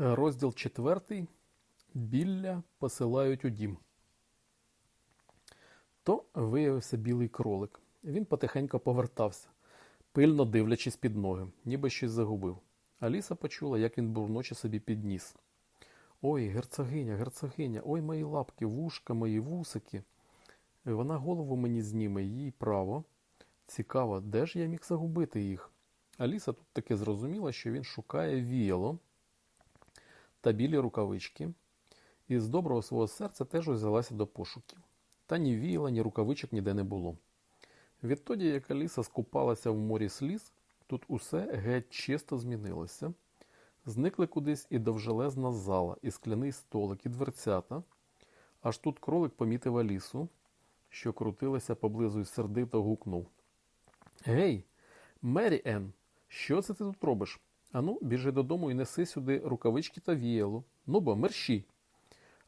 Розділ четвертий. Білля посилають у дім. То виявився білий кролик. Він потихеньку повертався, пильно дивлячись під ноги, ніби щось загубив. Аліса почула, як він бурноче собі підніс. Ой, герцогиня, герцогиня, ой мої лапки, вушка мої, вусики. Вона голову мені зніме, їй право. Цікаво, де ж я міг загубити їх? Аліса тут таки зрозуміла, що він шукає віяло та білі рукавички, і з доброго свого серця теж взялася до пошуків. Та ні віяла, ні рукавичок ніде не було. Відтоді, як Аліса скупалася в морі сліз, тут усе геть чисто змінилося. Зникли кудись і довжелезна зала, і скляний столик, і дверцята. Аж тут кролик помітив Алісу, що крутилася поблизу і сердито гукнув. Гей, Мері Енн, що це ти тут робиш? Ану, біжи додому і неси сюди рукавички та віяло. Ну бо, мерщій.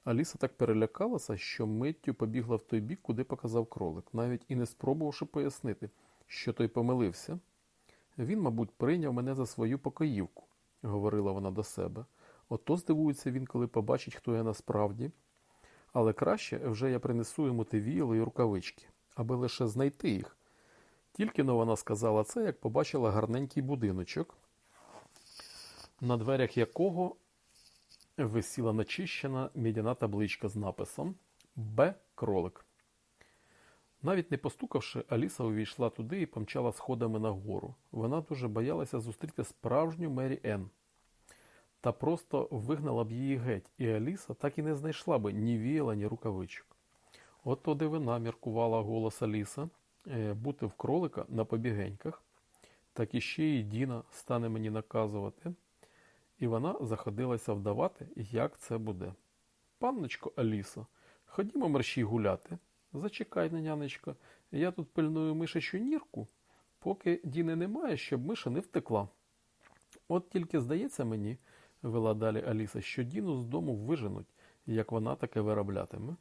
Аліса так перелякалася, що миттю побігла в той бік, куди показав кролик, навіть і не спробувавши пояснити, що той помилився. Він, мабуть, прийняв мене за свою покоївку, говорила вона до себе. Ото здивується він, коли побачить, хто я насправді. Але краще вже я принесу йому те віяло і рукавички, аби лише знайти їх. Тільки но вона сказала це, як побачила гарненький будиночок, на дверях якого висіла начищена мідяна табличка з написом Б. Кролик. Навіть не постукавши, Аліса увійшла туди і помчала сходами нагору. Вона дуже боялася зустріти справжню Мері Енн. Та просто вигнала б її геть, і Аліса так і не знайшла би ні віяла, ні рукавичок. От то дивина, міркувала голос Аліса, е, бути в кролика на побігеньках, так іще і Діна стане мені наказувати. І вона заходилася вдавати, як це буде. Панночко Алісо, ходімо мерщій гуляти. Зачекай, нянечко, я тут пильную мишечу нірку, поки Діни немає, щоб миша не втекла. От тільки здається мені, вела далі Аліса, що Діну з дому виженуть, як вона таке вироблятиме.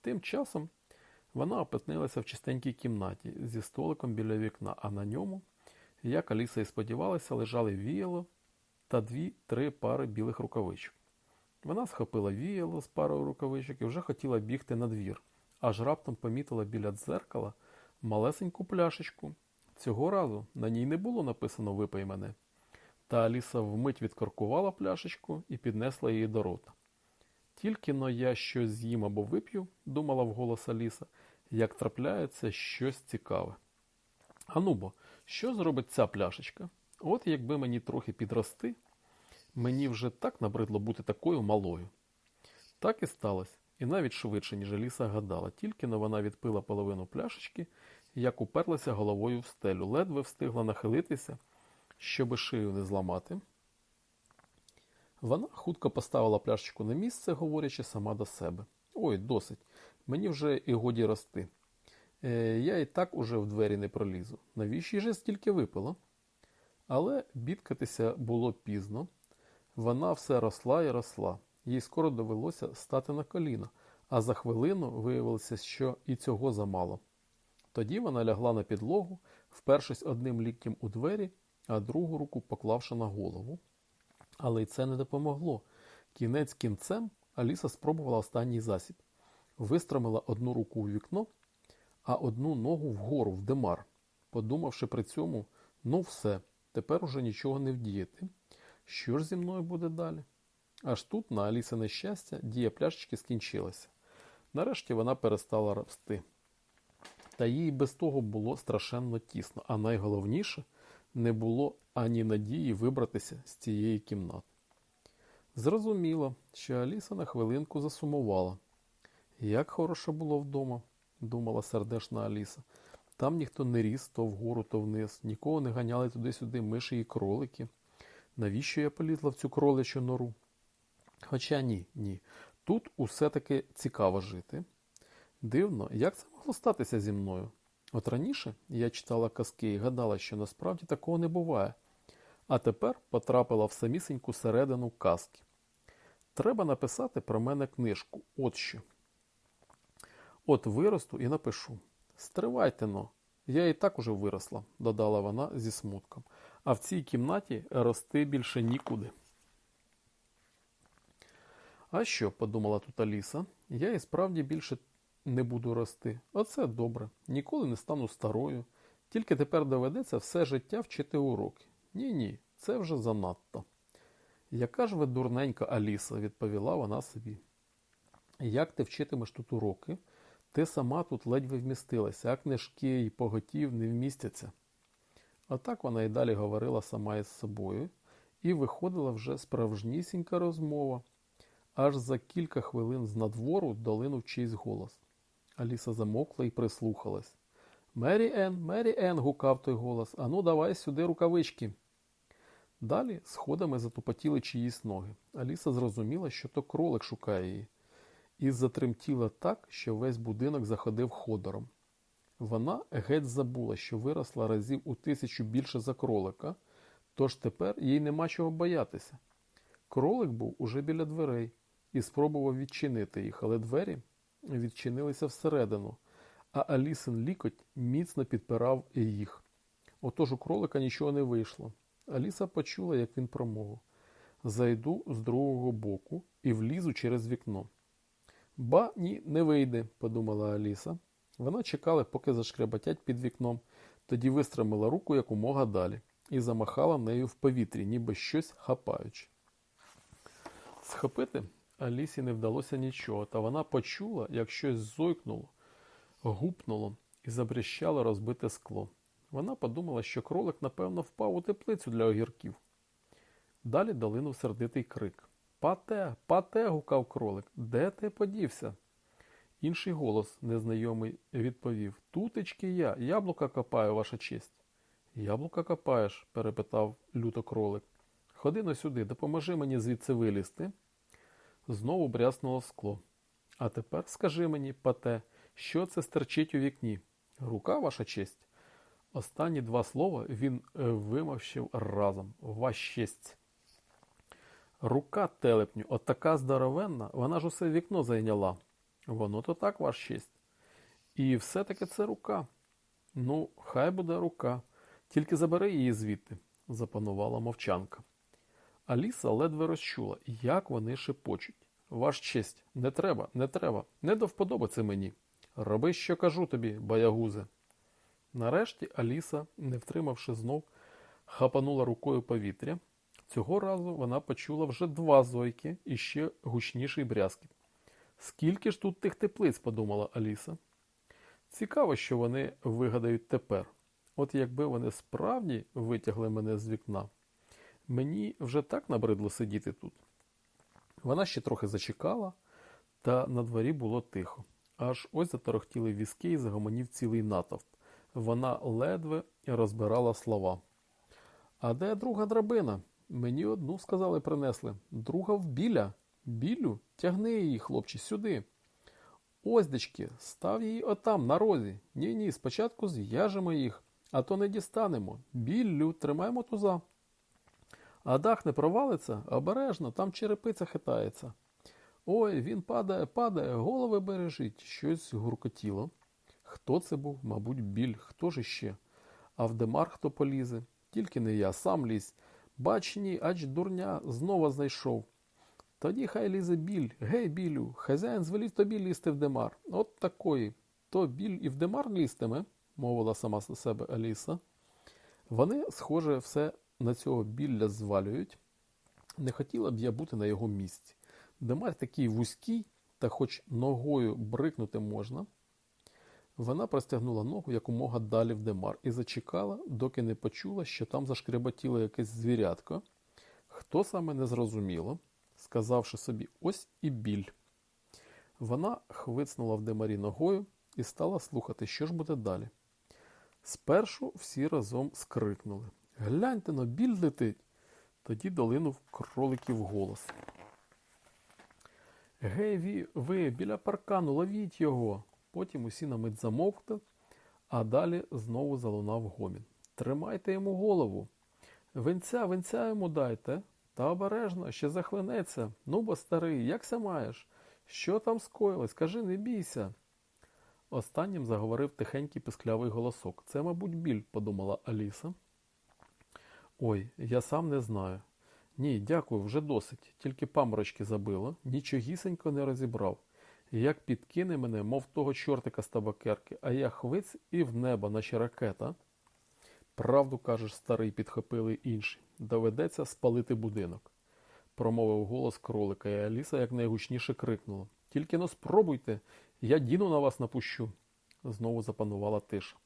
Тим часом вона опитнилася в чистенькій кімнаті зі столиком біля вікна, а на ньому, як Аліса і сподівалася, лежали віяло та дві-три пари білих рукавичок. Вона схопила віяло з парою рукавичок і вже хотіла бігти на двір, аж раптом помітила біля дзеркала малесеньку пляшечку. Цього разу на ній не було написано Випий мене. Та Аліса вмить відкоркувала пляшечку і піднесла її до рота. Тільки но я щось з'їм або вип'ю, думала вголос Аліса, як трапляється щось цікаве. Ану бо, що зробить ця пляшечка? От якби мені трохи підрости, мені вже так набридло бути такою малою. Так і сталося, і навіть швидше, ніж Аліса гадала, тільки но вона відпила половину пляшечки, як уперлася головою в стелю, ледве встигла нахилитися, щоби шию не зламати. Вона хутко поставила пляшечку на місце, говорячи сама до себе. Ой, досить, мені вже і годі рости. Е, я і так уже в двері не пролізу. Навіщо же стільки випила? Але бідкатися було пізно. Вона все росла і росла. Їй скоро довелося стати на коліна, а за хвилину виявилося, що і цього замало. Тоді вона лягла на підлогу, впершись одним ліктем у двері, а другу руку поклавши на голову. Але й це не допомогло. Кінець кінцем Аліса спробувала останній засіб. Вистромила одну руку у вікно, а одну ногу вгору в демар, подумавши при цьому, ну все, тепер уже нічого не вдіяти. Що ж зі мною буде далі? Аж тут, на Алісине щастя, дія пляшечки скінчилася. Нарешті вона перестала рости. Та їй без того було страшенно тісно, а найголовніше не було ані надії вибратися з цієї кімнати. Зрозуміло, що Аліса на хвилинку засумувала. Як хороше було вдома, думала сердешна Аліса. Там ніхто не ріс то вгору, то вниз, нікого не ганяли туди-сюди миші і кролики. Навіщо я полізла в цю кроличу нору? Хоча ні, ні. Тут усе таки цікаво жити. Дивно, як це могло статися зі мною? От раніше я читала казки і гадала, що насправді такого не буває, а тепер потрапила в самісіньку середину казки. Треба написати про мене книжку, от що. От виросту і напишу. Стривайте но, я і так уже виросла, додала вона зі смутком, а в цій кімнаті рости більше нікуди. А що, подумала тут Аліса, я і справді більше не буду рости. Оце добре. Ніколи не стану старою. Тільки тепер доведеться все життя вчити уроки. Ні, ні, це вже занадто. Яка ж ви дурненька Аліса, відповіла вона собі. Як ти вчитимеш тут уроки? Ти сама тут ледь вмістилася, а книжки і поготів не вмістяться. Отак вона й далі говорила сама із собою, і виходила вже справжнісінька розмова. Аж за кілька хвилин з надвору долинув чийсь голос. Аліса замокла і прислухалась. Мері Ен, Мері Ен, гукав той голос. Ану, давай сюди рукавички. Далі сходами затупотіли чиїсь ноги. Аліса зрозуміла, що то кролик шукає її, і затремтіла так, що весь будинок заходив ходором. Вона геть забула, що виросла разів у тисячу більше за кролика, тож тепер їй нема чого боятися. Кролик був уже біля дверей і спробував відчинити їх, але двері відчинилися всередину, а Алісин лікоть міцно підпирав їх. Отож у кролика нічого не вийшло. Аліса почула, як він промовив. Зайду з другого боку і влізу через вікно. Ба, ні, не вийде, подумала Аліса. Вона чекала, поки зашкребатять під вікном, тоді вистромила руку якомога далі і замахала нею в повітрі, ніби щось хапаючи. Схопити Алісі не вдалося нічого, та вона почула, як щось зойкнуло, гупнуло і забріщало розбите скло. Вона подумала, що кролик, напевно, впав у теплицю для огірків. Далі долинув сердитий крик. Пате, пате, гукав кролик. Де ти подівся? Інший голос, незнайомий, відповів Тутечки я, яблука копаю, ваша честь. Яблука копаєш? перепитав люто кролик. Ходи но сюди, допоможи мені звідси вилізти. Знову бряснуло скло. А тепер скажи мені, пате, що це стерчить у вікні? Рука, ваша честь? Останні два слова він е, вимовщив разом. Ваш честь. Рука телепню, от така здоровенна, вона ж усе вікно зайняла. Воно то так, ваш честь. І все-таки це рука. Ну, хай буде рука. Тільки забери її звідти, запанувала мовчанка. Аліса ледве розчула, як вони шепочуть. Ваш честь, не треба, не треба, не до вподоби мені. Роби, що кажу тобі, боягузе. Нарешті Аліса, не втримавши знов, хапанула рукою повітря. Цього разу вона почула вже два зойки і ще гучніший брязкіт. Скільки ж тут тих теплиць, подумала Аліса. Цікаво, що вони вигадають тепер. От якби вони справді витягли мене з вікна, мені вже так набридло сидіти тут. Вона ще трохи зачекала, та на дворі було тихо. Аж ось заторохтіли візки і загомонів цілий натовп. Вона ледве розбирала слова. А де друга драбина? Мені одну, сказали, принесли. Друга в біля. Білю, тягни її, хлопче, сюди. Ось, дечки, став її отам, на розі. Ні, ні, спочатку зв'яжемо їх, а то не дістанемо. Біллю, тримаємо туза. А дах не провалиться, обережно, там черепиця хитається. Ой, він падає, падає, голови бережить. Щось гуркотіло. Хто це був? Мабуть, біль, хто ж іще? А в демар хто полізе? Тільки не я, сам лізь. Бач ні, ач дурня знову знайшов. Тоді хай лізе біль, гей, білю, хазяїн звелів тобі лізти в демар. От такої. То біль і в демар лізтиме, мовила сама з себе Аліса. Вони, схоже, все на цього білля звалюють. Не хотіла б я бути на його місці. Демар такий вузький, та хоч ногою брикнути можна. Вона простягнула ногу якомога далі в демар і зачекала, доки не почула, що там зашкребатіло якесь звірятко. Хто саме не зрозуміло, сказавши собі ось і біль. Вона хвицнула в демарі ногою і стала слухати, що ж буде далі. Спершу всі разом скрикнули. Гляньте но, біль летить. Тоді долинув кроликів голос. Гей, ві, ви біля паркану, ловіть його. Потім усі на мить замовкли, а далі знову залунав гомін. Тримайте йому голову. Венця, венця йому дайте. Та обережно, ще захлинеться. Ну, бо старий, якся маєш? Що там скоїлось? Кажи, не бійся. Останнім заговорив тихенький писклявий голосок. Це, мабуть, біль, подумала Аліса. Ой, я сам не знаю. Ні, дякую, вже досить. Тільки паморочки забило, нічогісенько не розібрав. Як підкине мене, мов того чортика з табакерки, а я хвиць і в небо, наче ракета. Правду кажеш, старий, підхопили інші. Доведеться спалити будинок. Промовив голос кролика, і Аліса якнайгучніше крикнула. Тільки но спробуйте, я діну на вас напущу. Знову запанувала тиша.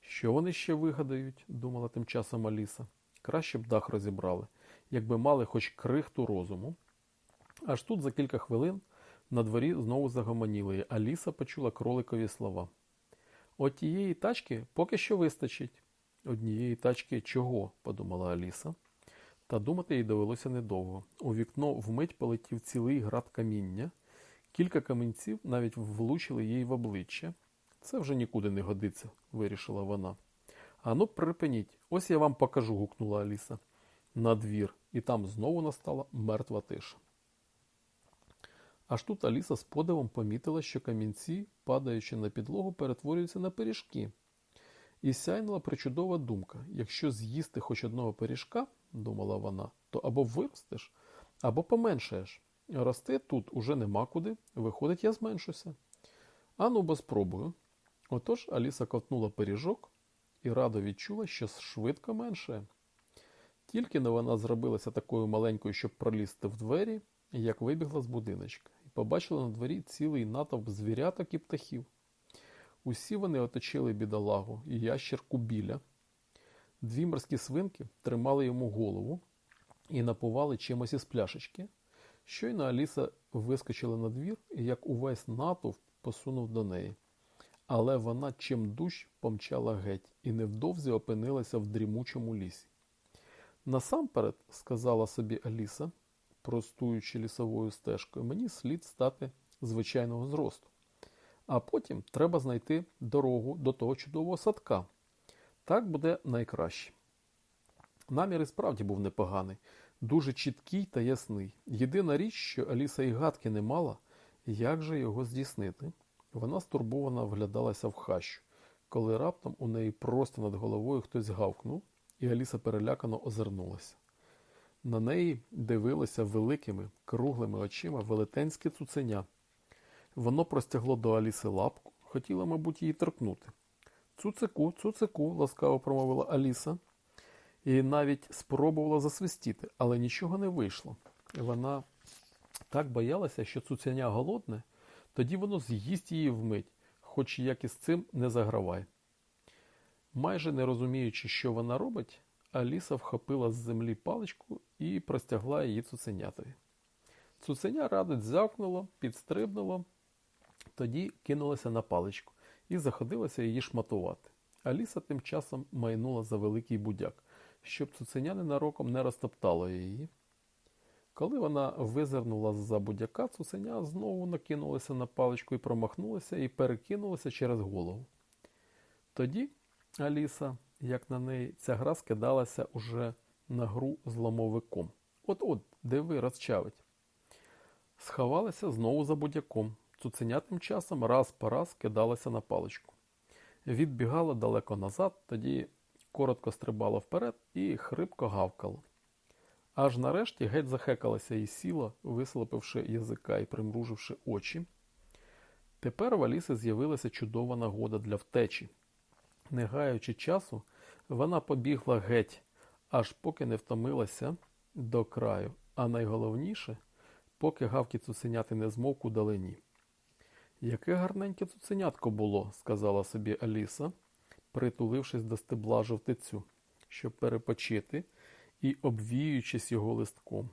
Що вони ще вигадають, думала тим часом Аліса. Краще б дах розібрали, якби мали хоч крихту розуму. Аж тут за кілька хвилин на дворі знову загомоніли, і Аліса почула кроликові слова. От тієї тачки поки що вистачить. Однієї тачки чого? подумала Аліса. Та думати їй довелося недовго. У вікно вмить полетів цілий град каміння. Кілька камінців навіть влучили їй в обличчя. Це вже нікуди не годиться, вирішила вона. Ану, припиніть, ось я вам покажу, гукнула Аліса. На двір, і там знову настала мертва тиша. Аж тут Аліса з подивом помітила, що камінці, падаючи на підлогу, перетворюються на пиріжки. І сяйнула причудова думка: якщо з'їсти хоч одного пиріжка, думала вона, то або виростеш, або поменшаєш. Рости тут уже нема куди, виходить, я зменшуся. Ану, бо спробую. Отож Аліса ковтнула пиріжок і радо відчула, що швидко меншає. Тільки но вона зробилася такою маленькою, щоб пролізти в двері, як вибігла з будиночка, побачила на дворі цілий натовп звіряток і птахів. Усі вони оточили бідолагу і ящерку біля. Дві морські свинки тримали йому голову і напували чимось із пляшечки. Щойно Аліса вискочила на двір, і як увесь натовп посунув до неї. Але вона чимдуж помчала геть і невдовзі опинилася в дрімучому лісі. Насамперед, сказала собі Аліса, простуючи лісовою стежкою, мені слід стати звичайного зросту. А потім треба знайти дорогу до того чудового садка. Так буде найкраще. Намір і справді був непоганий, дуже чіткий та ясний. Єдина річ, що Аліса і гадки не мала, як же його здійснити. Вона стурбовано вглядалася в хащу, коли раптом у неї просто над головою хтось гавкнув, і Аліса перелякано озирнулася. На неї дивилося великими, круглими очима велетенське цуценя. Воно простягло до Аліси лапку, хотіло, мабуть, її торкнути. Цуцику, цуцику, ласкаво промовила Аліса, і навіть спробувала засвистіти, але нічого не вийшло. Вона так боялася, що цуценя голодне, тоді воно з'їсть її вмить, хоч як із цим не загравай. Майже не розуміючи, що вона робить, Аліса вхопила з землі паличку і простягла її цуценятові. Цуценя радить зявкнуло, підстрибнуло, тоді кинулася на паличку і заходилася її шматувати. Аліса тим часом майнула за великий будяк, щоб цуценя ненароком не розтоптало її. Коли вона визирнула з-за будяка, цуценя знову накинулася на паличку і промахнулася і перекинулася через голову. Тоді Аліса, як на неї, ця гра скидалася уже на гру з ломовиком. От-от, диви, розчавить. Сховалася знову за будяком. Цуценя тим часом раз по раз кидалася на паличку. Відбігала далеко назад, тоді коротко стрибала вперед і хрипко гавкало. Аж нарешті геть захекалася і сіла, вислопивши язика і примруживши очі. Тепер в Аліси з'явилася чудова нагода для втечі. Не гаючи часу, вона побігла геть, аж поки не втомилася до краю, а найголовніше, поки гавки цуценяти не змовк у далині. Яке гарненьке цуценятко було, сказала собі Аліса, притулившись до стебла жовтицю, щоб перепочити і обвіюючись його листком.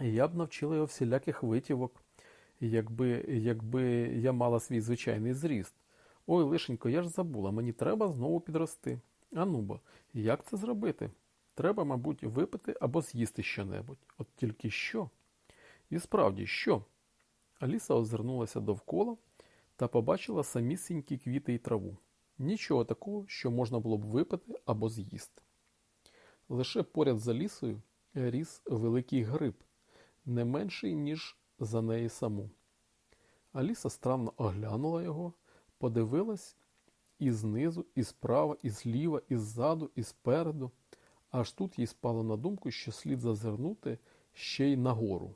Я б навчила його всіляких витівок, якби, якби я мала свій звичайний зріст. Ой, лишенько, я ж забула, мені треба знову підрости. Ану бо, як це зробити? Треба, мабуть, випити або з'їсти щонебудь. От тільки що? І справді, що? Аліса озирнулася довкола та побачила самісінькі квіти і траву. Нічого такого, що можна було б випити або з'їсти. Лише поряд з Алісою ріс великий гриб, не менший, ніж за неї саму. Аліса странно оглянула його, подивилась і знизу, і справа, і зліва, і ззаду, і спереду, Аж тут їй спало на думку, що слід зазирнути ще й нагору.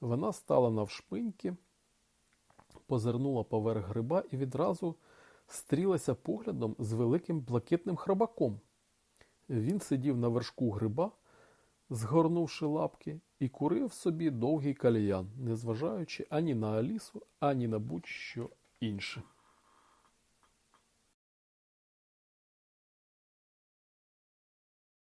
Вона стала навшпиньки, позирнула поверх гриба і відразу стрілася поглядом з великим блакитним хробаком. Він сидів на вершку гриба, згорнувши лапки, і курив собі довгий кальян, незважаючи ані на Алісу, ані на будь-що інше.